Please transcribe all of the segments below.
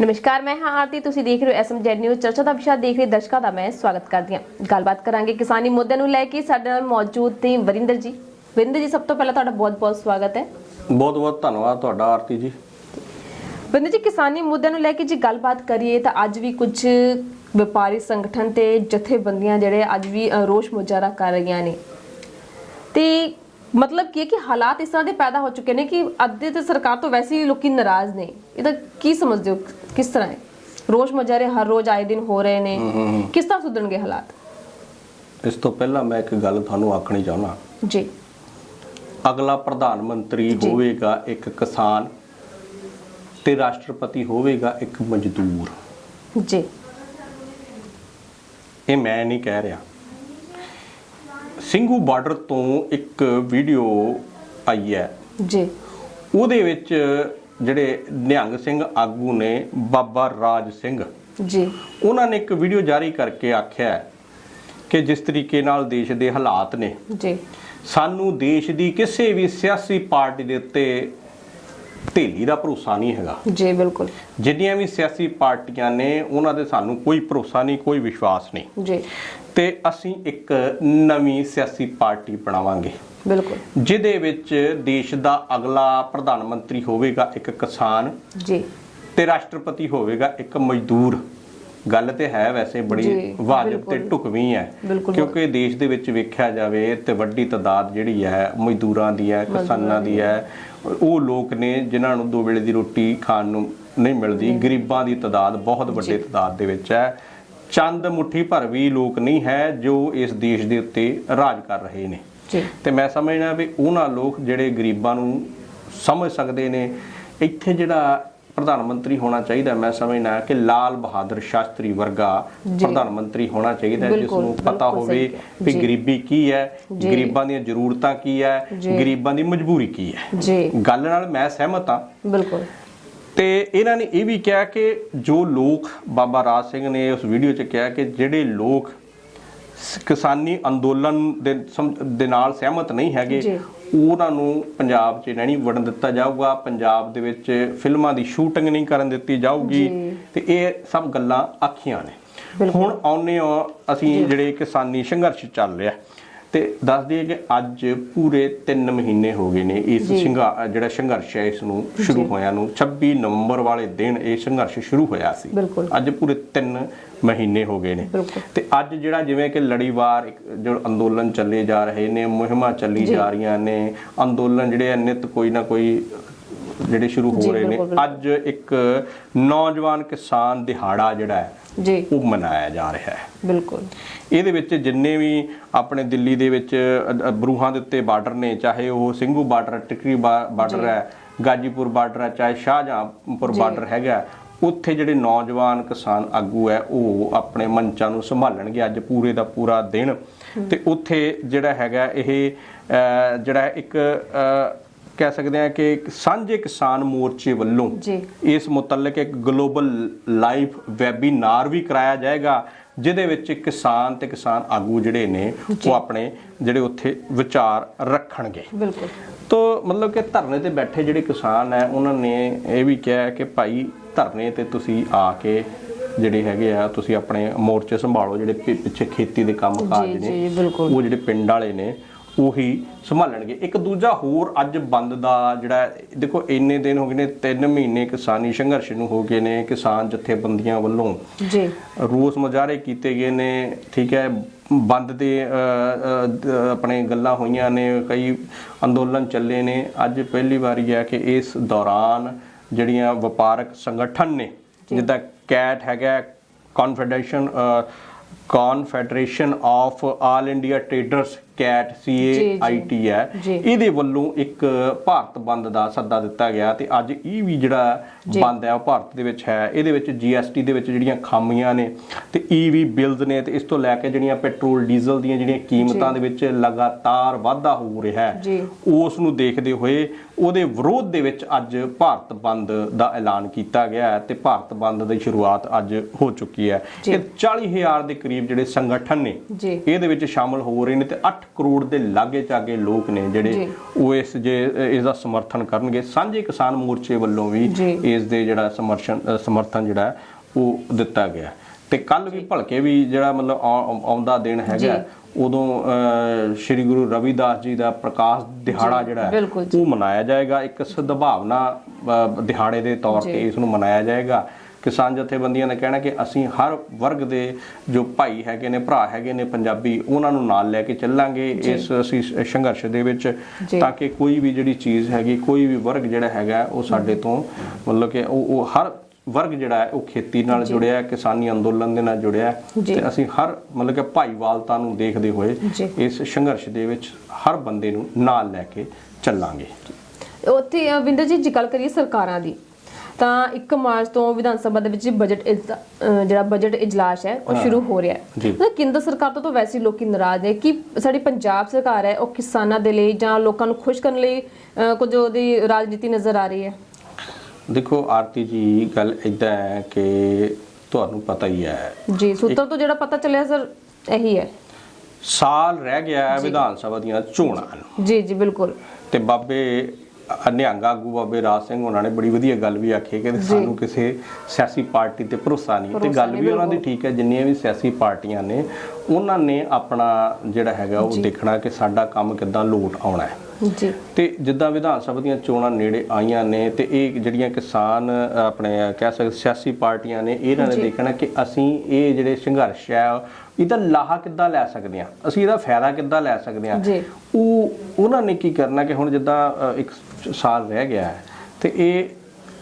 ਨਮਸਕਾਰ ਮੈਂ ਹਾਂ ਆਰਤੀ। ਤੁਸੀਂ ਦੇਖ ਰਹੇ ਹੋ ਐਸਐਮਜੈਡ ਨਿਊਜ਼। ਚਰਚਾ ਦਾ ਵਿਸ਼ਾ ਦੇਖ ਰਹੇ ਦਰਸ਼ਕਾਂ ਦਾ ਮੈਂ ਸਵਾਗਤ ਕਰਦੀ ਹਾਂ। ਗੱਲਬਾਤ ਕਰਾਂਗੇ ਕਿਸਾਨੀ ਮੁੱਦੇ ਨੂੰ ਲੈ ਕੇ। ਸਾਡੇ ਨਾਲ ਮੌਜੂਦ ਨੇ ਵਰਿੰਦਰ ਜੀ। ਵਰਿੰਦਰ ਜੀ ਸਭ ਤੋਂ ਪਹਿਲਾਂ ਤੁਹਾਡਾ ਬਹੁਤ-ਬਹੁਤ ਸਵਾਗਤ ਹੈ। ਬਹੁਤ ਬਹੁਤ ਧੰਨਵਾਦ ਤੁਹਾਡਾ ਆਰਤੀ ਜੀ। ਵਰਿੰਦਰ ਜੀ ਕਿਸਾਨੀ ਮੁੱਦਿਆਂ ਨੂੰ ਲੈ ਕੇ ਜੇ ਗੱਲਬਾਤ ਕਰੀਏ ਤਾਂ ਅੱਜ ਵੀ ਕੁਝ ਵਪਾਰੀ ਸੰਗਠਨ ਤੇ ਜਥੇਬੰਦੀਆਂ ਜਿਹੜੇ ਅੱਜ ਵੀ ਰੋਸ ਮੁਜ਼ਾਹਰਾ ਕਰ ਰਹੀਆਂ ਨੇ। ਤੇ ਮਤਲਬ ਕੀ ਹੈ ਕਿ ਹਾਲਾਤ ਇਸ ਤਰ੍ਹਾਂ ਦੇ ਪੈਦਾ ਹੋ ਚੁੱਕੇ ਨੇ ਕਿ ਅੱਧੇ ਤੇ ਸਰਕਾਰ ਤੋਂ ਵੈਸੇ ਹੀ ਲੋਕੀ ਨਾਰਾਜ਼ ਨੇ। ਇਹਦਾ ਕੀ ਸਮਝਦੇ ਹੋ? ਕਿਸ ਤਰ੍ਹਾਂ ਹੈ? ਰੋਸ ਮੁਜ਼ਾਹਰੇ ਹਰ ਰੋਜ਼ ਆਏ ਦਿਨ ਹੋ ਰਹੇ ਨੇ। ਕਿਸ ਤਰ੍ਹਾਂ ਸੁਧਰਨਗੇ ਹਾਲਾਤ? ਇਸ ਤੋਂ ਪਹਿਲਾਂ ਮੈਂ ਇੱਕ ਗੱਲ ਤੁਹਾਨੂੰ ਆਖਣੀ ਚਾਹੁੰਦਾ। ਜੀ। ਅਗਲਾ ਪ੍ਰਧਾਨ ਮੰਤਰੀ। ਹੋਵੇਗਾ ਇੱਕ ਕਿਸਾਨ ਤੇ ਰਾਸ਼ਟਰਪਤੀ ਹੋਵੇਗਾ ਇੱਕ ਮਜ਼ਦੂਰ। ਜੀ। ਇਹ ਮੈਂ ਨਹੀਂ ਕਹਿ ਰਿਹਾ। ਸਿੰਘੂ ਬਾਰਡਰ ਤੋਂ ਇੱਕ ਵੀਡੀਓ ਆਈ ਹੈ। ਜੀ। ਉਹਦੇ ਵਿੱਚ ਜਿਹੜੇ ਨਿਹੰਗ ਸਿੰਘ ਆਗੂ ਨੇ ਬਾਬਾ ਰਾਜ ਸਿੰਘ। ਜੀ। ਉਹਨਾਂ ਨੇ ਇੱਕ ਵੀਡੀਓ ਜਾਰੀ ਕਰਕੇ ਆਖਿਆ ਕਿ ਜਿਸ ਤਰੀਕੇ ਨਾਲ ਦੇਸ਼ ਦੇ ਹਾਲਾਤ ਨੇ। ਜੀ। ਸਾਨੂੰ ਦੇਸ਼ ਦੀ ਕਿਸੇ ਵੀ ਸਿਆਸੀ ਪਾਰਟੀ ਦੇ ਉੱਤੇ ਢੇਲੀ ਦਾ ਭਰੋਸਾ ਨਹੀਂ ਹੈਗਾ। ਜੀ ਬਿਲਕੁਲ। ਜਿੰਨੀਆਂ ਵੀ ਸਿਆਸੀ ਪਾਰਟੀਆਂ ਨੇ ਉਹਨਾਂ ਦੇ ਸਾਨੂੰ ਕੋਈ ਭਰੋਸਾ ਨਹੀਂ ਕੋਈ ਵਿਸ਼ਵਾਸ ਨਹੀਂ। ਜੀ। ਤੇ ਅਸੀਂ ਇੱਕ ਨਵੀਂ ਸਿਆਸੀ ਪਾਰਟੀ ਬਣਾਵਾਂਗੇ। ਬਿਲਕੁਲ। ਜਿਹਦੇ ਵਿੱਚ ਦੇਸ਼ ਦਾ ਅਗਲਾ ਪ੍ਰਧਾਨ ਮੰਤਰੀ ਹੋਵੇਗਾ ਇੱਕ ਕਿਸਾਨ ਜੀ। ਤੇ ਰਾਸ਼ਟਰਪਤੀ ਹੋਵੇਗਾ ਇੱਕ ਮਜ਼ਦੂਰ। ਗੱਲ ਤੇ ਹੈ ਵੈਸੇ ਬੜੀ ਵਾਜਬ ਤੇ। ਢੁਕਵੀਂ ਹੈ। ਕਿਉਂਕਿ ਦੇਸ਼ ਦੇ ਵਿੱਚ ਵੇਖਿਆ ਜਾਵੇ ਤੇ ਵੱਡੀ ਤਾਦਾਦ ਜਿਹੜੀ ਹੈ ਮਜ਼ਦੂਰਾਂ ਦੀ ਹੈ ਕਿਸਾਨਾਂ ਦੀ ਹੈ। ਉਹ ਲੋਕ ਨੇ ਜਿਨ੍ਹਾਂ ਨੂੰ ਦੋ ਵੇਲੇ ਦੀ ਰੋਟੀ ਖਾਣ ਨੂੰ ਨਹੀਂ ਮਿਲਦੀ। ਗਰੀਬਾਂ ਦੀ ਤਾਦਾਦ ਬਹੁਤ ਵੱਡੇ ਤਾਦਾਦ ਦੇ ਵਿੱਚ ਹੈ। ਚੰਦ ਮੁੱਠੀ ਭਰ ਵੀ ਲੋਕ ਨਹੀਂ ਹੈ ਜੋ ਇਸ ਦੇਸ਼ ਦੇ ਉੱਤੇ ਰਾਜ ਕਰ ਰਹੇ ਨੇ ਤੇ ਮੈਂ ਸਮਝਦਾ ਵੀ ਉਹਨਾਂ ਲੋਕ ਜਿਹੜੇ ਗਰੀਬਾਂ ਨੂੰ ਸਮਝ ਸਕਦੇ ਨੇ ਇੱਥੇ ਜਿਹੜਾ ਪ੍ਰਧਾਨ ਮੰਤਰੀ ਹੋਣਾ ਚਾਹੀਦਾ ਮੈਂ ਸਮਝਦਾ ਕਿ ਲਾਲ ਬਹਾਦਰ ਸ਼ਾਸਤਰੀ ਵਰਗਾ। ਪ੍ਰਧਾਨ ਮੰਤਰੀ ਹੋਣਾ ਚਾਹੀਦਾ ਜਿਸ ਨੂੰ ਪਤਾ ਹੋਵੇ ਜੀ। ਗਰੀਬੀ ਕੀ ਹੈ। ਗਰੀਬਾਂ ਦੀਆਂ ਜ਼ਰੂਰਤਾਂ ਕੀ ਹੈ। ਗਰੀਬਾਂ ਦੀ ਮਜਬੂਰੀ ਕੀ ਹੈ ਜੀ ਗੱਲ ਨਾਲ ਮੈਂ ਸਹਿਮਤ ਹਾਂ ਬਿਲਕੁਲ ਤੇ ਇਹਨਾਂ ਨੇ ਇਹ ਵੀ ਕਿਹਾ ਕਿ ਜੋ ਲੋਕ ਬਾਬਾ ਰਾਜ ਸਿੰਘ ਨੇ ਉਸ ਵੀਡੀਓ 'ਚ ਕਿਹਾ ਕਿ ਜਿਹੜੇ ਲੋਕ ਕਿਸਾਨੀ ਅੰਦੋਲਨ ਦੇ ਦੇ ਨਾਲ ਸਹਿਮਤ ਨਹੀਂ ਹੈਗੇ। ਉਹਨਾਂ ਨੂੰ ਪੰਜਾਬ 'ਚ ਨਹੀਂ ਵੜਨ ਦਿੱਤਾ ਜਾਊਗਾ ਪੰਜਾਬ ਦੇ ਵਿੱਚ ਫਿਲਮਾਂ ਦੀ ਸ਼ੂਟਿੰਗ ਨਹੀਂ ਕਰਨ ਦਿੱਤੀ ਜਾਊਗੀ। ਤੇ ਇਹ ਸਭ ਗੱਲਾਂ ਆਖੀਆਂ ਨੇ। ਹੁਣ ਆਉਨੇ ਆ ਅਸੀਂ ਜਿਹੜੇ ਕਿਸਾਨੀ ਸੰਘਰਸ਼ ਚੱਲ ਰਿਹਾ ਤੇ ਦੱਸ ਦਈਏ ਕਿ ਅੱਜ ਪੂਰੇ 3 ਮਹੀਨੇ ਹੋ ਗਏ ਨੇ ਇਸ। ਸੰਘਾ ਜਿਹੜਾ ਸੰਘਰਸ਼ ਹੈ ਇਸ ਨੂੰ ਸ਼ੁਰੂ। ਹੋਇਆ ਨੂੰ 26 ਨਵੰਬਰ ਵਾਲੇ ਦਿਨ ਇਹ ਸੰਘਰਸ਼ ਸ਼ੁਰੂ ਹੋਇਆ ਸੀ। ਅੱਜ ਪੂਰੇ 3 ਮਹੀਨੇ ਹੋ ਗਏ ਨੇ। ਤੇ ਅੱਜ ਜਿਹੜਾ ਜਿਵੇਂ ਕਿ ਲੜੀਵਾਰ ਇੱਕ ਜੋ ਅੰਦੋਲਨ ਚੱਲੇ ਜਾ ਰਹੇ ਨੇ ਮੁਹਿੰਮਾਂ ਚੱਲੀ ਜੀ। ਰਹੀਆਂ ਨੇ ਅੰਦੋਲਨ ਜਿਹੜੇ ਨਿਤ ਕੋਈ ਨਾ ਕੋਈ ਜਿਹੜੇ ਸ਼ੁਰੂ ਹੋ ਰਹੇ ਨੇ। ਅੱਜ ਇੱਕ ਨੌਜਵਾਨ ਕਿਸਾਨ ਦਿਹਾੜਾ ਜਿਹੜਾ ਹੈ ਜੀ। ਉਹ ਮਨਾਇਆ ਜਾ ਰਿਹਾ ਹੈ। ਬਿਲਕੁਲ। ਇਹਦੇ ਵਿੱਚ ਜਿੰਨੇ ਵੀ ਆਪਣੇ ਦਿੱਲੀ ਦੇ ਵਿੱਚ ਬਰੂਹਾਂ ਦੇ ਉੱਤੇ ਬਾਰਡਰ ਨੇ ਚਾਹੇ ਉਹ ਸਿੰਘੂ ਬਾਰਡਰ ਟਿਕਰੀ ਬਾਰਡਰ ਹੈ ਗਾਜੀਪੁਰ ਬਾਰਡਰ ਹੈ ਚਾਹੇ ਸ਼ਾਹਜਹਾਂਪੁਰ। ਬਾਰਡਰ ਹੈਗਾ ਉੱਥੇ ਜਿਹੜੇ ਨੌਜਵਾਨ ਕਿਸਾਨ ਆਗੂ ਹੈ ਉਹ ਆਪਣੇ ਮੰਚਾਂ ਨੂੰ ਸੰਭਾਲਣਗੇ ਅੱਜ ਪੂਰੇ ਦਾ ਪੂਰਾ ਦਿਨ। ਤੇ ਉੱਥੇ ਜਿਹੜਾ ਹੈਗਾ ਇਹ ਜਿਹੜਾ ਇੱਕ ਕਹਿ ਸਕਦੇ ਆ ਕਿ ਸਾਂਝੇ ਕਿਸਾਨ ਮੋਰਚੇ ਵੱਲੋਂ। ਇਸ ਮੁਤਲਕ ਇੱਕ ਗਲੋਬਲ ਲਾਈਵ ਵੈਬੀਨਾਰ ਵੀ ਕਰਾਇਆ ਜਾਏਗਾ ਜਿਹਦੇ ਵਿੱਚ ਕਿਸਾਨ ਤੇ ਕਿਸਾਨ ਆਗੂ ਜਿਹੜੇ ਨੇ ਉਹ ਆਪਣੇ ਜਿਹੜੇ ਉੱਥੇ ਵਿਚਾਰ ਰੱਖਣਗੇ ਬਿਲਕੁਲ ਤੋ ਮਤਲਬ ਕਿ ਧਰਨੇ ਤੇ ਬੈਠੇ ਜਿਹੜੇ ਕਿਸਾਨ ਹੈ ਉਹਨਾਂ ਨੇ ਇਹ ਵੀ ਕਿਹਾ ਕਿ ਭਾਈ ਧਰਨੇ ਤੇ ਤੁਸੀਂ ਆ ਕੇ ਜਿਹੜੇ ਹੈਗੇ ਆ ਤੁਸੀਂ ਆਪਣੇ ਮੋਰਚੇ ਸੰਭਾਲੋ ਜਿਹੜੇ ਪਿੱਛੇ ਖੇਤੀ ਦੇ ਕੰਮ ਕਾਜ ਨੇ। ਉਹ ਜਿਹੜੇ ਪਿੰਡ ਵਾਲੇ ਨੇ ਉਹੀ ਸੰਭਾਲਣਗੇ। ਇੱਕ ਦੂਜਾ ਹੋਰ ਅੱਜ ਬੰਦ ਦਾ ਜਿਹੜਾ ਦੇਖੋ ਇੰਨੇ ਦਿਨ ਹੋ ਗਏ ਨੇ 3 ਮਹੀਨੇ ਕਿਸਾਨੀ ਸੰਘਰਸ਼ ਨੂੰ ਹੋ ਗਏ ਨੇ ਕਿਸਾਨ ਜਥੇਬੰਦੀਆਂ ਵੱਲੋਂ ਜੀ। ਰੋਸ ਮੁਜ਼ਾਹਰੇ ਕੀਤੇ ਗਏ ਨੇ ਠੀਕ ਹੈ ਬੰਦ ਦੇ ਆਪਣੇ ਗੱਲਾਂ ਹੋਈਆਂ ਨੇ ਕਈ ਅੰਦੋਲਨ ਚੱਲੇ ਨੇ। ਅੱਜ ਪਹਿਲੀ ਵਾਰੀ ਹੈ ਕਿ ਇਸ ਦੌਰਾਨ ਜਿਹੜੀਆਂ ਵਪਾਰਕ ਸੰਗਠਨ ਨੇ ਜਿੱਦਾਂ ਕੈਟ ਹੈਗਾ confederation confederation of all India traders CAT ਜੀ, ਜੀ। ਸੀਏਆਈਟੀ ਹੈ ਜੀ। ਇਹਦੇ ਵੱਲੋਂ ਇੱਕ ਭਾਰਤ ਬੰਦ ਦਾ ਸੱਦਾ ਦਿੱਤਾ ਗਿਆ ਤੇ ਅੱਜ ਇਹ ਵੀ ਜਿਹੜਾ ਜੀ। ਬੰਦ ਹੈ ਉਹ ਭਾਰਤ ਦੇ ਵਿੱਚ ਹੈ ਇਹਦੇ ਵਿੱਚ ਜੀਐਸਟੀ ਦੇ ਵਿੱਚ ਜਿਹੜੀਆਂ ਖਾਮੀਆਂ ਨੇ ਤੇ ਈਵੀ ਬਿਲਸ ਨੇ ਤੇ ਇਸ ਤੋਂ ਲੈ ਕੇ ਜਿਹੜੀਆਂ ਪੈਟਰੋਲ ਡੀਜ਼ਲ ਦੀਆਂ ਜਿਹੜੀਆਂ ਕੀਮਤਾਂ ਦੇ ਵਿੱਚ ਲਗਾਤਾਰ ਵਾਧਾ ਹੋ ਰਿਹਾ ਹੈ ਜੀ। ਉਸ ਨੂੰ ਦੇਖਦੇ ਹੋਏ ਉਹਦੇ ਵਿਰੋਧ ਦੇ ਵਿੱਚ ਅੱਜ ਭਾਰਤ ਬੰਦ ਦਾ ਐਲਾਨ ਕੀਤਾ ਗਿਆ ਹੈ ਤੇ ਭਾਰਤ ਬੰਦ ਦੀ ਸ਼ੁਰੂਆਤ ਅੱਜ ਹੋ ਚੁੱਕੀ ਹੈ ਜੀ। ਇਹ 40000 ਦੇ ਕਰੀਬ ਕਰੀਬ ਜਿਹੜੇ ਸੰਗਠਨ ਨੇ ਜੀ। ਇਹਦੇ ਵਿੱਚ ਸ਼ਾਮਲ ਹੋ ਰਹੇ ਨੇ ਤੇ 8 ਕਰੋੜ ਦੇ ਲਾਗੇ ਚਾਗੇ ਲੋਕ ਨੇ ਜਿਹੜੇ। ਉਹ ਇਸ ਜੇ ਇਸ ਦਾ ਸਮਰਥਨ ਕਰਨਗੇ। ਸਾਂਝੇ ਕਿਸਾਨ ਮੋਰਚੇ ਵੱਲੋਂ ਵੀ। ਇਸ ਦੇ ਜਿਹੜਾ ਸਮਰਥਨ ਸਮਰਥਨ ਜਿਹੜਾ ਉਹ ਦਿੱਤਾ ਗਿਆ ਤੇ ਕੱਲ ਵੀ ਭਲਕੇ ਵੀ ਜਿਹੜਾ ਮਤਲਬ ਆਉ- ਆਉਂਦਾ ਦਿਨ ਹੈਗਾ ਉਦੋਂ ਸ੍ਰੀ ਗੁਰੂ ਰਵਿਦਾਸ ਜੀ ਦਾ ਪ੍ਰਕਾਸ਼ ਦਿਹਾੜਾ ਜਿਹੜਾ ਉਹ ਮਨਾਇਆ ਜਾਏਗਾ। ਇੱਕ ਸਦਭਾਵਨਾ ਦਿਹਾੜੇ ਦੇ ਤੌਰ ਤੇ ਇਸ ਨੂੰ ਮਨਾਇਆ ਜਾਏਗਾ। ਕਿਸਾਨ ਜਥੇਬੰਦੀਆਂ ਨੇ ਕਹਿਣਾ ਕਿ ਅਸੀਂ ਹਰ ਵਰਗ ਦੇ ਜੋ ਭਾਈ ਹੈਗੇ ਨੇ ਭਰਾ ਹੈਗੇ ਨੇ ਪੰਜਾਬੀ ਉਹਨਾਂ ਨੂੰ ਨਾਲ ਲੈ ਕੇ ਚੱਲਾਂਗੇ ਇਸ ਅਸੀਂ ਸੰਘਰਸ਼ ਦੇ ਵਿੱਚ। ਤਾਂ ਕਿ ਕੋਈ ਵੀ ਜਿਹੜੀ ਚੀਜ਼ ਹੈਗੀ ਕੋਈ ਵੀ ਵਰਗ ਜਿਹੜਾ ਹੈਗਾ ਉਹ ਸਾਡੇ ਤੋਂ ਮਤਲਬ ਕਿ ਉਹ ਉਹ ਹਰ ਵਰਗ ਜਿਹੜਾ ਹੈ ਉਹ ਖੇਤੀ ਨਾਲ ਜੁੜਿਆ ਹੈ ਕਿਸਾਨੀ ਅੰਦੋਲਨ ਦੇ ਨਾਲ ਜੁੜਿਆ ਹੈ। ਤੇ ਅਸੀਂ ਹਰ ਮਤਲਬ ਕਿ ਭਾਈਵਾਲਤਾ ਨੂੰ ਦੇਖਦੇ ਹੋਏ। ਇਸ ਸੰਘਰਸ਼ ਦੇ ਵਿੱਚ ਹਰ ਬੰਦੇ ਨੂੰ ਨਾਲ ਲੈ ਕੇ ਚੱਲਾਂਗੇ ਉੱਥੇ ਵਿੰਦਰ ਜੀ ਜੇ ਗੱਲ ਕਰੀਏ ਸਰਕਾਰਾਂ ਦੀ ਤਾਂ 1 ਮਾਰਚ ਤੋਂ ਵਿਧਾਨ ਸਭਾ ਦੇ ਵਿੱਚ ਬਜਟ ਜਿਹੜਾ ਬਜਟ ਇਜਲਾਸ ਹੈ ਉਹ ਸ਼ੁਰੂ ਹੋ ਰਿਹਾ ਹੈ। ਤਾਂ ਕੇਂਦਰ ਸਰਕਾਰ ਤੋਂ ਤਾਂ ਵੈਸੇ ਲੋਕੀ ਨਾਰਾਜ਼ ਨੇ ਕਿ ਸਾਡੀ ਪੰਜਾਬ ਸਰਕਾਰ ਹੈ ਉਹ ਕਿਸਾਨਾਂ ਦੇ ਲਈ ਜਾਂ ਲੋਕਾਂ ਨੂੰ ਖੁਸ਼ ਕਰਨ ਲਈ ਕੁਝ ਉਹਦੀ ਰਾਜਨੀਤੀ ਨਜ਼ਰ ਆ ਰਹੀ ਹੈ। ਦੇਖੋ ਆਰਤੀ ਜੀ ਗੱਲ ਇਦਾਂ ਹੈ ਕਿ ਤੁਹਾਨੂੰ ਪਤਾ ਹੀ ਹੈ। ਜੀ ਸੂਤਰ ਤੋਂ ਜਿਹੜਾ ਪਤਾ ਚੱਲਿਆ ਸਰ ਇਹੀ ਹੈ। ਸਾਲ ਰਹਿ ਗਿਆ ਹੈ ਵਿਧਾਨ ਸਭਾ ਦੀਆਂ ਚੋਣਾਂ ਨੂੰ। ਜੀ ਜੀ ਬਿਲਕੁਲ। ਤੇ ਬਾਬੇ ਅ- ਨਿਹੰਗ ਆਗੂ ਬਾਬੇ ਰਾਜ ਸਿੰਘ ਉਹਨਾਂ ਨੇ ਬੜੀ ਵਧੀਆ ਗੱਲ ਵੀ ਆਖੀ ਕਿ ਸਾਨੂੰ ਕਿਸੇ ਸਿਆਸੀ ਪਾਰਟੀ ਤੇ ਭਰੋਸਾ ਨਹੀਂ ਤੇ ਗੱਲ ਵੀ ਉਹਨਾਂ ਦੀ ਠੀਕ ਹੈ ਜਿੰਨੀਆਂ ਵੀ ਸਿਆਸੀ ਪਾਰਟੀਆਂ ਨੇ ਉਹਨਾਂ ਨੇ ਆਪਣਾ ਜਿਹੜਾ ਹੈਗਾ ਉਹ ਦੇਖਣਾ ਕਿ ਸਾਡਾ ਕੰਮ ਕਿੱਦਾਂ ਲੋਟ ਆਉਣਾ ਹੈ। ਜੀ। ਤੇ ਜਿੱਦਾਂ ਵਿਧਾਨ ਸਭਾ ਦੀਆਂ ਚੋਣਾਂ ਨੇੜੇ ਆਈਆਂ ਨੇ ਤੇ ਇਹ ਜਿਹੜੀਆਂ ਕਿਸਾਨ ਆਪਣੇ ਕਹਿ ਸਕਦੇ ਸਿਆਸੀ ਪਾਰਟੀਆਂ ਨੇ ਇਹਨਾਂ ਨੇ ਦੇਖਣਾ ਕਿ ਅਸੀਂ ਇਹ ਜਿਹੜੇ ਸੰਘਰਸ਼ ਹੈ ਇਹਦਾ ਲਾਹਾ ਕਿੱਦਾਂ ਲੈ ਸਕਦੇ ਹਾਂ ਅਸੀਂ ਇਹਦਾ ਫਾਇਦਾ ਕਿੱਦਾਂ ਲੈ ਸਕਦੇ ਜੀ। ਉਹ ਉਹਨਾਂ ਨੇ ਕੀ ਕਰਨਾ ਕਿ ਹੁਣ ਜਿੱਦਾਂ ਇੱਕ ਸਾਲ ਰਹਿ ਗਿਆ ਹੈ ਤੇ ਇਹ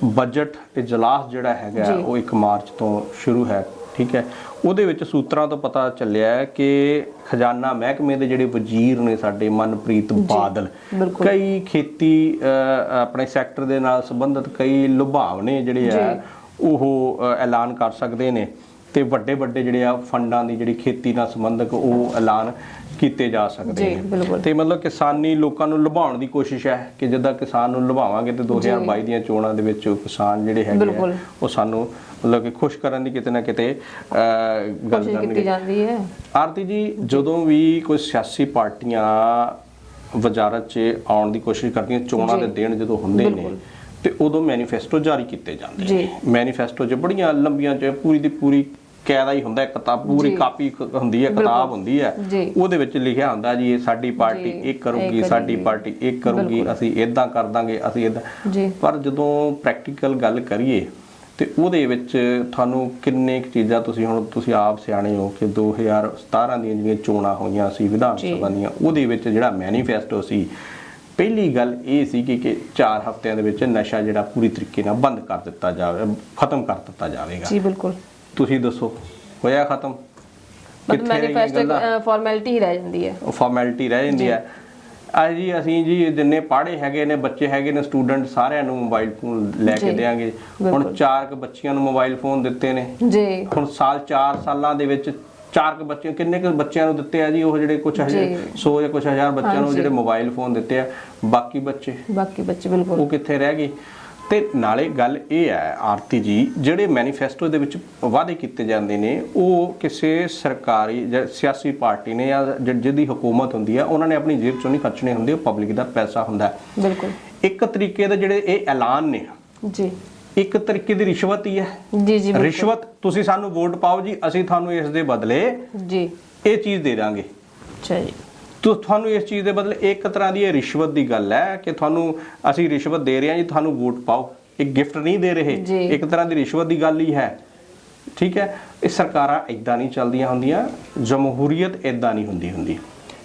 ਬਜਟ ਇਜਲਾਸ ਜਿਹੜਾ ਹੈਗਾ। ਉਹ 1 ਮਾਰਚ ਤੋਂ ਸ਼ੁਰੂ ਹੈ ਠੀਕ ਹੈ ਉਹਦੇ ਵਿੱਚ ਸੂਤਰਾਂ ਤੋਂ ਪਤਾ ਚੱਲਿਆ ਹੈ ਕਿ ਖਜ਼ਾਨਾ ਮਹਿਕਮੇ ਦੇ ਜਿਹੜੇ ਵਜ਼ੀਰ ਨੇ ਸਾਡੇ ਮਨਪ੍ਰੀਤ ਬਾਦਲ। ਕਈ ਖੇਤੀ ਆਪਣੇ ਸੈਕਟਰ ਦੇ ਨਾਲ ਸੰਬੰਧਿਤ ਕਈ ਲੁਭਾਵਨੇ ਜਿਹੜੇ ਆ ਉਹ ਐਲਾਨ ਕਰ ਸਕਦੇ ਨੇ ਤੇ ਵੱਡੇ ਵੱਡੇ ਜਿਹੜੇ ਆ ਫੰਡਾਂ ਦੀ ਜਿਹੜੀ ਖੇਤੀ ਨਾਲ ਸੰਬੰਧਿਤ ਉਹ ਐਲਾਨ ਕੀਤੇ ਜਾ ਸਕਦੇ ਨੇ। ਤੇ ਮਤਲਬ ਕਿਸਾਨੀ ਲੋਕਾਂ ਨੂੰ ਲੁਭਾਉਣ ਦੀ ਕੋਸ਼ਿਸ਼ ਹੈ ਕਿ ਜਿੱਦਾਂ ਕਿਸਾਨ ਨੂੰ ਲੁਭਾਵਾਂਗੇ ਤੇ 2022 ਦੀਆਂ ਚੋਣਾਂ ਦੇ ਵਿੱਚ ਕਿਸਾਨ ਜਿਹੜੇ ਹੈਗੇ ਉਹ ਸਾਨੂੰ ਮਤਲਬ ਕਿ ਖੁਸ਼ ਕਰਨ ਦੀ ਕਿਤੇ ਨਾ ਕਿਤੇ ਗੱਲ ਕੀਤੀ ਜਾਂਦੀ ਹੈ। ਆਰਤੀ ਜੀ ਜਦੋਂ ਵੀ ਕੋਈ ਸਿਆਸੀ ਪਾਰਟੀਆਂ ਵਜ਼ਾਰਤ 'ਚ ਆਉਣ ਦੀ ਕੋਸ਼ਿਸ਼ ਕਰਦੀਆਂ ਚੋਣਾਂ ਦੇ ਦਿਨ ਜਦੋਂ ਹੁੰਦੇ ਨੇ। ਤੇ ਉਦੋਂ ਮੈਨੀਫੈਸਟੋ ਜਾਰੀ ਕੀਤੇ ਜਾਂਦੇ। ਨੇ। ਮੈਨੀਫੈਸਟੋ 'ਚ ਬੜੀਆਂ ਲੰਬੀਆਂ 'ਚ ਪੂਰੀ ਦੀ ਪੂਰੀ ਕਾਇਦਾ ਹੀ ਹੁੰਦਾ ਹੈ ਕਿਤਾਬ ਪੂਰੀ। ਕਾਪੀ ਹੁੰਦੀ ਹੈ ਕਿਤਾਬ ਹੁੰਦੀ ਹੈ। ਉਹਦੇ ਵਿੱਚ ਲਿਖਿਆ ਹੁੰਦਾ ਜੀ ਇਹ ਸਾਡੀ ਪਾਰਟੀ ਇਹ ਕਰੂਗੀ ਸਾਡੀ। ਪਾਰਟੀ ਇਹ ਕਰੂਗੀ ਅਸੀਂ ਇਦਾਂ ਕਰ ਦਾਂਗੇ ਅਸੀਂ ਇਦਾਂ ਪਰ ਜਦੋਂ ਪ੍ਰੈਕਟੀਕਲ ਗੱਲ ਕਰੀਏ ਤੇ ਉਹਦੇ ਵਿੱਚ ਤੁਹਾਨੂੰ ਕਿੰਨੇ ਕੁ ਚੀਜ਼ਾਂ ਤੁਸੀਂ ਹੁਣ ਤੁਸੀਂ ਆਪ ਸਿਆਣੇ ਹੋ ਕਿ 2017 ਦੀਆਂ ਜਿਹੜੀਆਂ ਚੋਣਾਂ ਹੋਈਆਂ ਸੀ ਵਿਧਾਨ। ਸਭਾ ਦੀਆਂ ਉਹਦੇ ਵਿੱਚ ਜਿਹੜਾ ਮੈਨੀਫੈਸਟੋ ਸੀ ਪਹਿਲੀ ਗੱਲ ਇਹ ਸੀ ਕਿ ਕਿ 4 ਹਫ਼ਤਿਆਂ ਦੇ ਵਿੱਚ ਨਸ਼ਾ ਜਿਹੜਾ ਪੂਰੀ ਤਰੀਕੇ ਨਾਲ ਬੰਦ ਕਰ ਦਿੱਤਾ ਜਾਵੇ ਖਤਮ ਕਰ ਦਿੱਤਾ ਜਾਵੇਗਾ ਜੀ ਬਿਲਕੁਲ ਤੁਸੀਂ ਦੱਸੋ ਹੋਇਆ ਖਤਮ? ਰਹੀਆਂ ਮੈਨੀਫੈਸਟੋ? ਫਾਰਮੈਲਿਟੀ ਹੀ ਰਹਿ ਜਾਂਦੀ ਹੈ। ਉਹ ਫਾਰਮੈਲਿਟੀ ਰਹਿ ਜਾਂਦੀ ਹੈ। ਅੱਜ ਜੀ ਅਸੀਂ ਜੀ ਜਿੰਨੇ ਪਾੜੇ ਹੈਗੇ ਨੇ ਬੱਚੇ ਹੈਗੇ ਨੇ ਸਟੂਡੈਂਟ ਸਾਰਿਆਂ ਨੂੰ ਮੋਬਾਈਲ ਫੋਨ ਲੈ ਕੇ ਦੇਾਂਗੇ ਹੁਣ। ਚਾਰ ਕੁ ਬੱਚਿਆਂ ਨੂੰ ਮੋਬਾਈਲ ਫੋਨ ਦਿੱਤੇ ਨੇ। ਜੀ। ਹੁਣ ਸਾਲ 4 ਸਾਲਾਂ ਦੇ ਵਿੱਚ ਚਾਰ ਕੁ ਬੱਚੇ ਕਿੰਨੇ ਕੁ ਬੱਚਿਆਂ ਨੂੰ ਦਿੱਤੇ ਆ ਜੀ? ਉਹ ਜਿਹੜੇ ਕੁਝ ਹਜ਼ਾਰ ਜੀ। 100 ਜਾਂ ਕੁਝ ਹਜ਼ਾਰ ਬੱਚਿਆਂ ਨੂੰ। ਜਿਹੜੇ ਮੋਬਾਈਲ ਫੋਨ ਦਿੱਤੇ ਆ। ਬਾਕੀ ਬੱਚੇ? ਬਾਕੀ ਬੱਚੇ ਬਿਲਕੁਲ। ਉਹ ਕਿੱਥੇ ਰਹਿ ਗਏ? ਤੇ ਨਾਲੇ ਗੱਲ ਇਹ ਹੈ ਆਰਤੀ ਜੀ ਜਿਹੜੇ ਮੈਨੀਫੈਸਟੋ ਦੇ ਵਿੱਚ ਵਾਅਦੇ ਕੀਤੇ ਜਾਂਦੇ ਨੇ ਉਹ ਕਿਸੇ ਸਰਕਾਰੀ ਜਾਂ ਸਿਆਸੀ ਪਾਰਟੀ ਨੇ ਜਾਂ ਜਿਹਦੀ ਹਕੂਮਤ ਹੁੰਦੀ ਹੈ ਉਹਨਾਂ ਨੇ ਆਪਣੀ ਜੇਬ ਚੋਂ ਨਹੀਂ ਖਰਚਣੇ ਹੁੰਦੇ ਉਹ ਪਬਲਿਕ ਦਾ ਪੈਸਾ ਹੁੰਦਾ। ਬਿਲਕੁਲ। ਇੱਕ ਤਰੀਕੇ ਦੇ ਜਿਹੜੇ ਇਹ ਐਲਾਨ ਨੇ ਜੀ। ਇੱਕ ਤਰੀਕੇ ਦੀ ਰਿਸ਼ਵਤ ਹੀ ਹੈ। ਜੀ ਜੀ। ਰਿਸ਼ਵਤ ਤੁਸੀਂ ਸਾਨੂੰ ਵੋਟ ਪਾਓ ਜੀ ਅਸੀਂ ਤੁਹਾਨੂੰ ਇਸ ਦੇ ਬਦਲੇ ਜੀ। ਇਹ ਚੀਜ਼ ਦੇ ਦਾਂਗੇ। ਅੱਛਾ ਜੀ। ਤੁਹਾਨੂੰ ਇਸ ਚੀਜ਼ ਦੇ ਬਦਲੇ ਇੱਕ ਤਰ੍ਹਾਂ ਦੀ ਇਹ ਰਿਸ਼ਵਤ ਦੀ ਗੱਲ ਹੈ ਕਿ ਤੁਹਾਨੂੰ ਅਸੀਂ ਰਿਸ਼ਵਤ ਦੇ ਰਹੇ ਹਾਂ ਜੀ ਤੁਹਾਨੂੰ ਵੋਟ ਪਾਓ। ਇੱਕ ਗਿਫਟ ਨਹੀਂ ਦੇ ਰਹੇ। ਇੱਕ ਤਰ੍ਹਾਂ ਦੀ ਰਿਸ਼ਵਤ ਦੀ ਗੱਲ ਹੀ ਹੈ। ਠੀਕ ਹੈ? ਇਹ ਸਰਕਾਰਾਂ ਇਦਾਂ ਨਹੀਂ ਚੱਲਦੀਆਂ ਹੁੰਦੀਆਂ ਜਮਹੂਰੀਅਤ ਇਦਾਂ ਨਹੀਂ ਹੁੰਦੀ ਹੁੰਦੀ।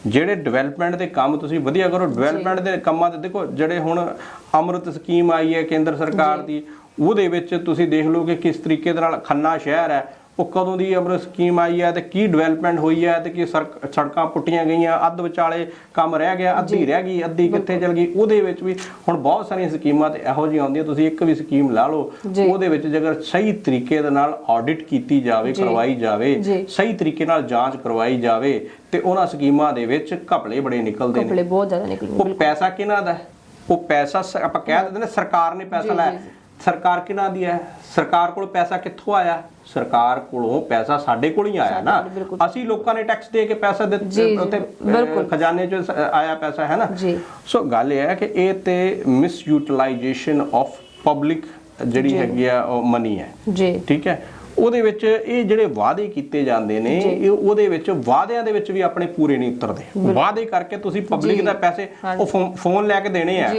ਜਿਹੜੇ ਡਿਵੈਲਪਮੈਂਟ ਦੇ ਕੰਮ ਤੁਸੀਂ ਵਧੀਆ ਕਰੋ ਡਿਵੈਲਪਮੈਂਟ ਦੇ ਕੰਮਾਂ ਤੇ ਦੇਖੋ ਜਿਹੜੇ ਹੁਣ ਅੰਮ੍ਰਿਤ ਸਕੀਮ ਆਈ ਹੈ ਕੇਂਦਰ ਸਰਕਾਰ ਦੀ ਉਹਦੇ ਵਿੱਚ ਤੁਸੀਂ ਦੇਖ ਲਓ ਕਿ ਕਿਸ ਤਰੀਕੇ ਦੇ ਨਾਲ ਖੰਨਾ ਸ਼ਹਿਰ ਹੈ ਉਹ ਕਦੋਂ ਦੀ ਅੰਮ੍ਰਿਤ ਸਕੀਮ ਆਈ ਹੈ ਤੇ ਕੀ ਡਿਵੈਲਪਮੈਂਟ ਹੋਈ ਹੈ ਤੇ ਕੀ ਸੜਕ- ਪੁੱਟੀਆਂ ਗਈਆਂ ਅੱਧ ਵਿਚਾਲੇ ਕੰਮ ਰਹਿ ਗਿਆ ਅੱਧੀ ਰਹਿ ਗਈ ਅੱਧੀ ਕਿੱਥੇ ਚਲ ਗਈ ਉਹਦੇ ਵਿੱਚ ਵੀ ਹੁਣ ਬਹੁਤ ਸਾਰੀਆਂ ਸਕੀਮਾਂ ਤੇ ਇਹੋ ਜਿਹੀਆਂ ਆਉਂਦੀਆਂ ਤੁਸੀਂ ਇੱਕ ਵੀ ਸਕੀਮ ਲਾ ਲਓ। ਉਹਦੇ ਵਿੱਚ ਜੇਕਰ ਸਹੀ ਤਰੀਕੇ ਦੇ ਨਾਲ ਆਡਿਟ ਕੀਤੀ ਜਾਵੇ। ਕਰਵਾਈ ਜਾਵੇ। ਸਹੀ ਤਰੀਕੇ ਨਾਲ ਜਾਂਚ ਕਰਵਾਈ ਜਾਵੇ ਤੇ ਉਹਨਾਂ ਸਕੀਮਾਂ ਦੇ ਵਿੱਚ ਘਪਲੇ ਬੜੇ ਨਿਕਲਦੇ ਨੇ ਕਪੜੇ ਬਹੁਤ ਜ਼ਿਆਦਾ ਨਿਕਲੂ ਉਹ ਪੈਸਾ ਕਿਹਨਾਂ ਦਾ? ਉਹ ਪੈਸਾ ਆਪਾਂ ਕਹਿ ਦਿੰਦੇ ਨੇ ਸਰਕਾਰ ਨੇ ਪੈਸਾ ਲਾਇਆ। ਸਰਕਾਰ ਕਿਹਨਾਂ ਦੀ ਹੈ? ਸਰਕਾਰ ਕੋਲ ਪੈਸਾ ਕਿੱਥੋਂ ਆਇਆ? ਸਰਕਾਰ ਕੋਲੋਂ ਪੈਸਾ ਸਾਡੇ ਕੋਲ ਹੀ ਆਇਆ ਨਾ। ਅਸੀਂ ਲੋਕਾਂ ਨੇ ਟੈਕਸ ਦੇ ਕੇ ਪੈਸਾ ਦਿੱਤੇ ਉੱਤੇ। ਖਜ਼ਾਨੇ 'ਚ ਆਇਆ ਪੈਸਾ ਹੈ ਨਾ। ਸੋ ਗੱਲ ਇਹ ਹੈ ਕਿ ਇਹ ਤੇ ਮਿਸ ਯੂਟਿਲਾਈਜੇਸ਼ਨ ਆਫ ਪਬਲਿਕ ਜਿਹੜੀ ਹੈਗੀ ਆ ਉਹ ਮਨੀ ਹੈ। ਜੀ। ਠੀਕ ਹੈ? ਉਹਦੇ ਵਿੱਚ ਇਹ ਜਿਹੜੇ ਵਾਅਦੇ ਕੀਤੇ ਜਾਂਦੇ ਨੇ ਇਹ ਉਹਦੇ ਵਿੱਚ ਵਾਅਦਿਆਂ ਦੇ ਵਿੱਚ ਵੀ ਆਪਣੇ ਪੂਰੇ ਨਹੀਂ ਉਤਰਦੇ। ਵਾਅਦੇ ਕਰਕੇ ਤੁਸੀਂ ਪਬਲਿਕ ਦਾ ਪੈਸੇ ਉਹ ਫੋਨ ਲੈ ਕੇ ਦੇਣੇ ਆ।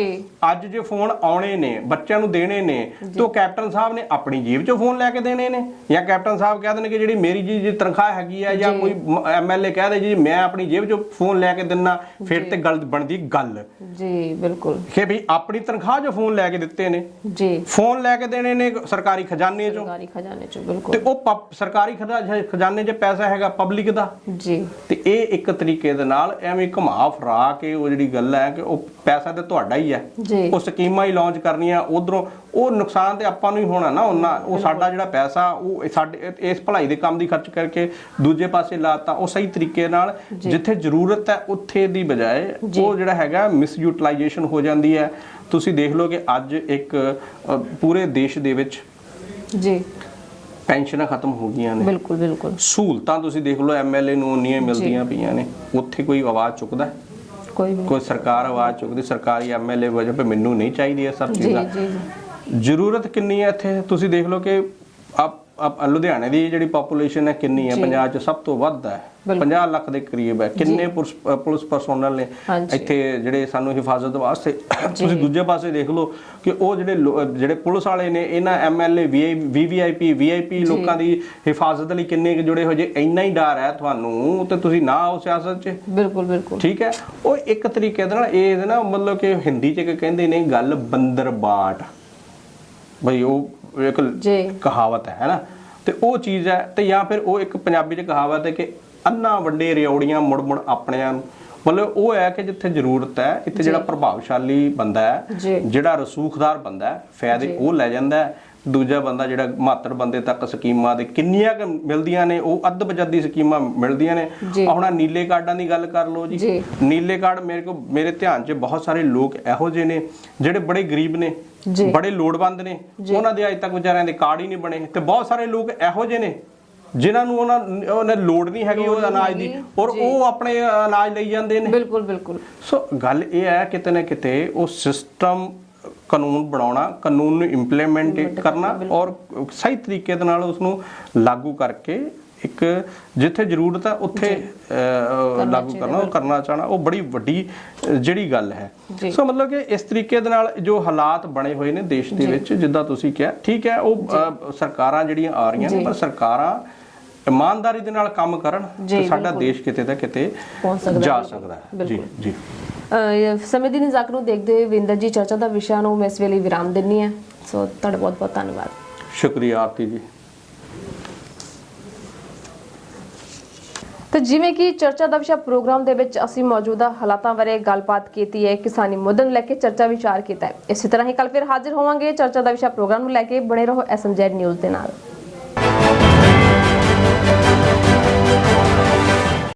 ਅੱਜ ਜੇ ਫੋਨ ਆਉਣੇ ਨੇ ਬੱਚਿਆਂ ਨੂੰ ਦੇਣੇ ਨੇ ਤੇ ਕੈਪਟਨ ਸਾਹਿਬ ਨੇ ਆਪਣੀ ਜੇਬ 'ਚੋਂ ਫੋਨ ਲੈ ਕੇ ਦੇਣੇ ਨੇ। ਜਾਂ ਕੈਪਟਨ ਸਾਹਿਬ ਕਹਿ ਦੇਣ ਕਿ ਜਿਹੜੀ ਮੇਰੀ ਜੀ ਜੀ ਤਨਖਾਹ ਹੈਗੀ ਆ ਜਾਂ ਕੋਈ ਐਮਐਲਏ ਕਹਿ ਦੇ ਜੀ ਮੈਂ ਆਪਣੀ ਜੇਬ 'ਚੋਂ ਫੋਨ ਲੈ ਕੇ ਦਿੰਨਾ। ਫਿਰ ਤੇ ਗੱਲ ਬਣਦੀ ਗੱਲ। ਜੀ ਬਿਲਕੁਲ। ਕਿ ਵੀ ਆਪਣੀ ਤਨਖਾਹ 'ਚੋਂ ਫੋਨ ਲੈ ਕੇ ਦਿੱਤੇ ਨੇ। ਜੀ। ਫੋਨ ਲੈ ਕੇ ਦੇਣੇ ਨੇ ਸਰਕਾਰੀ ਖਜ਼ਾਨੇ 'ਚੋਂ। ਸਰਕਾਰੀ ਖਜ਼ਾਨੇ ਚ ਤੇ ਬਿਲਕੁਲ ਉਹ ਪਬ- ਸਰਕਾਰੀ ਖਜ਼ਾ- ਖਜ਼ਾਨੇ 'ਚ ਪੈਸਾ ਹੈਗਾ ਪਬਲਿਕ ਦਾ। ਜੀ। ਤੇ ਇਹ ਇੱਕ ਤਰੀਕੇ ਦੇ ਨਾਲ ਐਵੇਂ ਘੁਮਾ ਫਰਾ ਕੇ ਉਹ ਜਿਹੜੀ ਗੱਲ ਹੈ ਕਿ ਉਹ ਪੈਸਾ ਤੇ ਤੁਹਾਡਾ ਹੀ ਹੈ। ਜੀ। ਉਹ ਸਕੀਮਾਂ ਹੀ ਲਾਂਚ ਕਰਨੀਆਂ ਉਧਰੋਂ। ਉਹ ਨੁਕਸਾਨ ਤੇ ਆਪਾਂ ਨੂੰ ਹੀ ਹੋਣਾ ਨਾ ਉਹਨਾਂ। ਉਹ ਸਾਡਾ ਜਿਹੜਾ ਪੈਸਾ ਉਹ ਸਾਡੇ ਇਸ ਭਲਾਈ ਦੇ ਕੰਮ ਦੀ ਖਰਚ ਕਰਕੇ ਦੂਜੇ ਪਾਸੇ ਲਾਤਾ ਉਹ ਸਹੀ ਤਰੀਕੇ ਨਾਲ ਜਿੱਥੇ ਜ਼ਰੂਰਤ ਹੈ ਉੱਥੇ ਦੀ ਬਜਾਏ ਉਹ ਜਿਹੜਾ ਹੈਗਾ ਮਿਸ ਯੂਟਿਲਾਈਜੇਸ਼ਨ ਹੋ ਜਾਂਦੀ ਹੈ। ਤੁਸੀਂ ਦੇਖ ਲਓ ਕਿ ਅੱਜ ਇੱਕ ਅ, ਪੂਰੇ ਦੇਸ਼ ਦੇ ਵਿੱਚ ਜੀ। ਪੈਨਸ਼ਨਾਂ ਖਤਮ ਹੋ ਗਈਆਂ ਨੇ। ਬਿਲਕੁਲ ਬਿਲਕੁਲ। ਸਹੂਲਤਾਂ ਤੁਸੀਂ ਦੇਖ ਲਓ ਐਮਐਲਏ ਨੂੰ ਉਨੀਆਂ ਹੀ ਮਿਲਦੀਆਂ ਪਈਆਂ ਨੇ। ਉੱਥੇ ਕੋਈ ਆਵਾਜ਼ ਚੁੱਕਦਾ? ਕੋਈ ਕੋਈ ਸਰਕਾਰ ਆਵਾਜ਼ ਚੁੱਕਦੀ ਸਰਕਾਰੀ ਐਮਐਲਏ ਵਜ੍ਹਾ ਤੇ ਮੈਨੂੰ ਨਹੀਂ ਚਾਹੀਦੀ ਇਹ ਸਭ ਜੀ ਚੀਜ਼ਾਂ। ਜੀ ਜੀ। ਜ਼ਰੂਰਤ ਕਿੰਨੀ ਹੈ ਇੱਥੇ? ਤੁਸੀਂ ਦੇਖ ਲਓ ਕਿ ਆਪ ਆਪ ਲੁਧਿਆਣੇ ਦੀ ਜਿਹੜੀ ਪੋਪੂਲੇਸ਼ਨ ਹੈ ਕਿੰਨੀ ਹੈ? ਪੰਜਾਬ 'ਚ ਸਭ ਤੋਂ ਵੱਧ ਹੈ। 50 ਲੱਖ ਦੇ ਕਰੀਬ ਹੈ। ਕਿੰਨੇ ਪੁਲਿਸ ਪਰਸੋਨਲ ਨੇ। ਇੱਥੇ ਜਿਹੜੇ ਸਾਨੂੰ ਹਿਫਾਜ਼ਤ ਵਾਸਤੇ ਤੁਸੀਂ ਦੂਜੇ ਪਾਸੇ ਦੇਖ ਲਓ ਕਿ ਉਹ ਜਿਹੜੇ ਜਿਹੜੇ ਪੁਲਿਸ ਵਾਲੇ ਨੇ ਇਹਨਾਂ ਐਮਐਲਏ ਵੀਵੀਆਈਪੀ ਵੀਆਈਪੀ ਲੋਕਾਂ ਦੀ ਹਿਫਾਜ਼ਤ ਲਈ ਕਿੰਨੇ ਜੁੜੇ ਹੋ ਜੇ ਇੰਨਾ ਹੀ ਡਰ ਹੈ ਤੁਹਾਨੂੰ ਤੇ ਤੁਸੀਂ ਨਾ ਆਓ ਸਿਆਸਤ 'ਚ। ਬਿਲਕੁਲ ਬਿਲਕੁਲ। ਠੀਕ ਹੈ? ਉਹ ਇੱਕ ਤਰੀਕੇ ਦੇ ਨਾਲ ਇਹ ਨਾ ਮਤਲਬ ਕਿ ਹਿੰਦੀ ਚ ਕਹਿੰਦੇ ਨੇ ਗੱਲ ਬੰਦਰ ਬਾਟ ਬਈ ਉਹ ਇੱਕ ਕਹਾਵਤ ਹੈ ਨਾ? ਤੇ ਉਹ ਚੀਜ਼ ਹੈ ਤੇ ਜਾਂ ਫਿਰ ਉਹ ਇੱਕ ਪੰਜਾਬੀ ਚ ਕਹਾਵਤ ਹੈ ਕਿ ਅੰਨਾ ਵੱਡੇ ਰਿਉੜੀਆਂ ਮੁੜ ਮੁੜ ਆਪਣਿਆਂ ਨੂੰ। ਮਤਲਬ ਉਹ ਹੈ ਕਿ ਜਿੱਥੇ ਜ਼ਰੂਰਤ ਹੈ ਇੱਥੇ ਜਿਹੜਾ ਪ੍ਰਭਾਵਸ਼ਾਲੀ ਬੰਦਾ ਹੈ ਜਿਹੜਾ ਰਸੂਖਦਾਰ ਬੰਦਾ ਹੈ ਫਾਇਦੇ ਉਹ ਲੈ ਜਾਂਦਾ ਹੈ। ਦੂਜਾ ਬੰਦਾ ਜਿਹੜਾ ਮਾਤੜ ਬੰਦੇ ਤੱਕ ਸਕੀਮਾਂ ਦੇ ਕਿੰਨੀਆਂ ਕੁ ਮਿਲਦੀਆਂ ਨੇ ਉਹ ਅੱਧ ਬਜੱਦੀ ਸਕੀਮਾਂ ਮਿਲਦੀਆਂ ਨੇ। ਹੁਣ ਨੀਲੇ ਕਾਰਡਾਂ ਦੀ ਗੱਲ ਕਰ ਲਓ ਜੀ। ਨੀਲੇ ਕਾਰਡ ਮੇਰੇ ਕੋ ਮੇਰੇ ਧਿਆਨ 'ਚ ਬਹੁਤ ਸਾਰੇ ਲੋਕ ਇਹੋ ਜਿਹੇ ਨੇ ਜਿਹੜੇ ਬੜੇ ਗਰੀਬ ਨੇ। ਬੜੇ ਲੋੜਵੰਦ ਨੇ। ਉਹਨਾਂ ਦੇ ਅਜੇ ਤੱਕ ਵਿਚਾਰਿਆਂ ਦੇ ਕਾਰਡ ਹੀ ਨਹੀਂ ਬਣੇ। ਤੇ ਬਹੁਤ ਸਾਰੇ ਲੋਕ ਇਹੋ ਜਿਹੇ ਨੇ ਜਿਨ੍ਹਾਂ ਨੂੰ ਉਹਨਾਂ ਉਹਨਾਂ ਲੋੜ ਨਹੀਂ ਹੈਗੀ ਉਹ ਅਨਾਜ ਦੀ। ਔਰ ਉਹ ਆਪਣੇ ਅਨਾਜ ਲਈ ਜਾਂਦੇ ਨੇ। ਬਿਲਕੁਲ ਬਿਲਕੁਲ। ਸੋ ਗੱਲ ਇਹ ਹੈ ਕਿਤੇ ਨਾ ਕਿਤੇ ਉਹ ਸਿਸਟਮ ਕਾਨੂੰਨ ਬਣਾਉਣਾ ਕਾਨੂੰਨ ਨੂੰ ਇੰਪਲੀਮੈਂਟ ਕਰਨਾ ਔਰ ਸਹੀ ਤਰੀਕੇ ਦੇ ਨਾਲ ਉਸ ਨੂੰ ਲਾਗੂ ਕਰਕੇ ਇੱਕ ਜਿੱਥੇ ਜ਼ਰੂਰਤ ਹੈ ਉੱਥੇ ਲਾਗੂ ਕਰਨਾ ਉਹ ਕਰਨਾ ਚਾਹਣਾ ਉਹ ਬੜੀ ਵੱਡੀ ਜਿਹੜੀ ਗੱਲ ਹੈ। ਸੋ ਮਤਲਬ ਕਿ ਇਸ ਤਰੀਕੇ ਦੇ ਨਾਲ ਜੋ ਹਾਲਾਤ ਬਣੇ ਹੋਏ ਨੇ ਦੇਸ਼ ਦੇ ਵਿੱਚ ਜਿੱਦਾਂ ਤੁਸੀਂ ਕਿਹਾ ਠੀਕ ਹੈ ਉਹ ਸਰਕਾਰਾਂ ਜਿਹੜੀਆਂ ਆ ਰਹੀਆਂ ਨੇ ਪਰ ਸਰਕਾਰਾਂ ਇਮਾਨਦਾਰੀ ਦੇ ਨਾਲ ਕੰਮ ਕਰਨ ਤੇ ਸਾਡਾ ਦੇਸ਼ ਕਿਤੇ ਦਾ ਕਿਤੇ ਜਾ। ਸਕਦਾ ਹੈ। ਜੀ ਜੀ। ਸਮੇਂ ਦੀ ਨਜ਼ਾਕਤ ਨੂੰ ਦੇਖਦੇ ਹੋਏ ਵਿੰਦਰ ਜੀ ਚਰਚਾ ਦਾ ਵਿਸ਼ਾ ਨੂੰ ਮੈਂ ਇਸ ਵੇਲੇ ਵਿਰਾਮ ਦਿੰਨੀ ਹੈ। ਸੋ ਤੁਹਾਡਾ ਬਹੁਤ ਬਹੁਤ ਧੰਨਵਾਦ। ਸ਼ੁਕਰੀਆ ਆਰਤੀ ਜੀ। ਤੇ ਜਿਵੇਂ ਕਿ ਚਰਚਾ ਦਾ ਵਿਸ਼ਾ ਪ੍ਰੋਗਰਾਮ ਦੇ ਵਿੱਚ ਅਸੀਂ ਮੌਜੂਦਾ ਹਾਲਾਤਾਂ ਬਾਰੇ ਗੱਲਬਾਤ ਕੀਤੀ ਹੈ ਕਿਸਾਨੀ ਮੁੱਦੇ ਨੂੰ ਲੈ ਕੇ ਚਰਚਾ ਵਿਚਾਰ ਕੀਤਾ ਹੈ। ਇਸੇ ਤਰ੍ਹਾਂ ਹੀ ਕੱਲ ਫਿਰ ਹਾਜ਼ਰ ਹੋਵਾਂਗੇ ਚਰਚਾ ਦਾ ਵਿਸ਼ਾ ਪ੍ਰੋਗਰਾਮ ਨੂੰ ਲੈ ਕੇ। ਬਣੇ ਰਹੋ ਐਸਐਮਜੈਡ ਨਿਊਜ਼ ਦੇ ਨਾਲ।